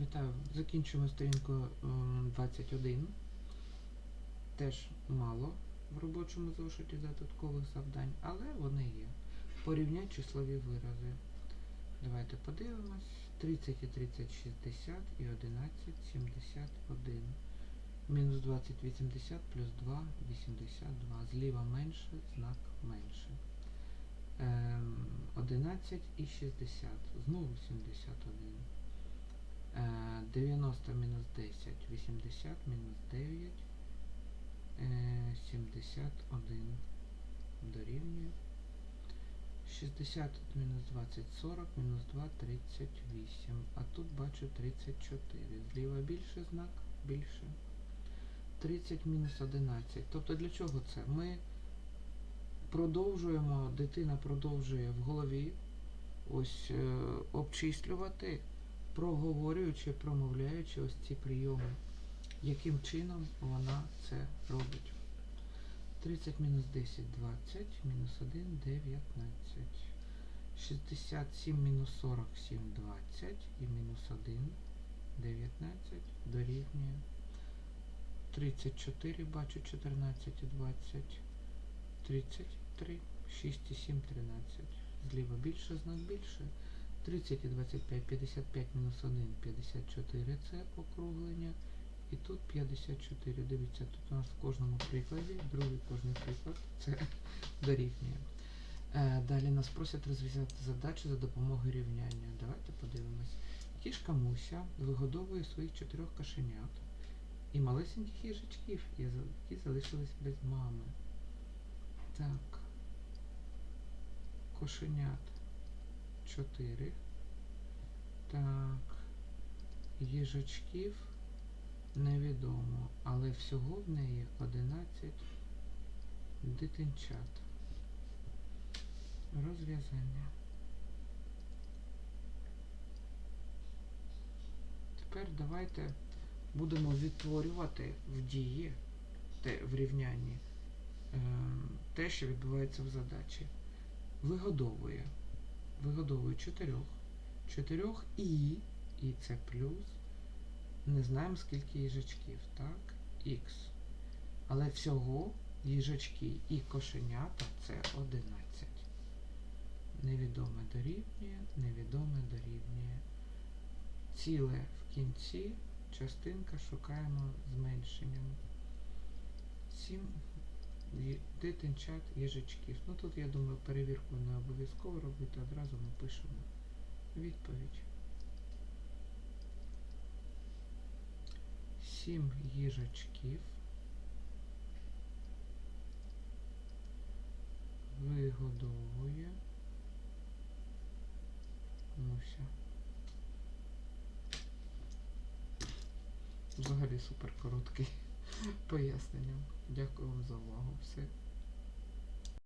Вітаю. Закінчуємо сторінку ем, 21. Теж мало в робочому зошиті додаткових завдань, але вони є. Порівняй числові вирази. Давайте подивимось. 30 і 30 60 і 11 71. Мінус 20 80 плюс 2 82. Зліва менше, знак менше. Ем, 11 і 60. Знову 71. Е, 90 мінус 10, 80 мінус 9, е, 71 дорівнює. 60 мінус 20, 40, мінус 2, 38. А тут бачу 34. Зліва більше знак, більше. 30 мінус 11. Тобто для чого це? Ми продовжуємо, дитина продовжує в голові ось е, обчислювати проговорюючи, промовляючи ось ці прийоми, яким чином вона це робить. 30 мінус 10 20, мінус 1 19. 67 мінус 47 20 і мінус 1 19 дорівнює. 34 бачу 14 і 20. 33, 6 і 7 13. Зліва більше, знак більше. 30 і 25, 55 мінус 1, 54 це округлення. І тут 54. Дивіться, тут у нас в кожному прикладі, другий кожний приклад, це дорівнює. Е, далі нас просять розв'язати задачу за допомогою рівняння. Давайте подивимось. Кішка Муся вигодовує своїх чотирьох кошенят і малесеньких їжачків, які залишились без мами. Так. Кошенят 4. Так. Їжачків невідомо, але всього в неї 11 дитинчат. Розв'язання. Тепер давайте будемо відтворювати в дії, те, в рівнянні, е, те, що відбувається в задачі. Вигодовує. Вигодовує чотирьох. Чотирьох і, і це плюс. Не знаємо скільки їжачків, так? Х. Але всього їжачки і кошенята це 11. Невідоме дорівнює, невідоме дорівнює. Ціле в кінці, частинка шукаємо зменшенням. 7 дитинчат їжачків. Ну тут, я думаю, перевірку не обов'язково робити, одразу ми пишемо відповідь. 7 їжачків вигодовує Муся. Взагалі супер короткий пояснення. Дякую вам за увагу. Все.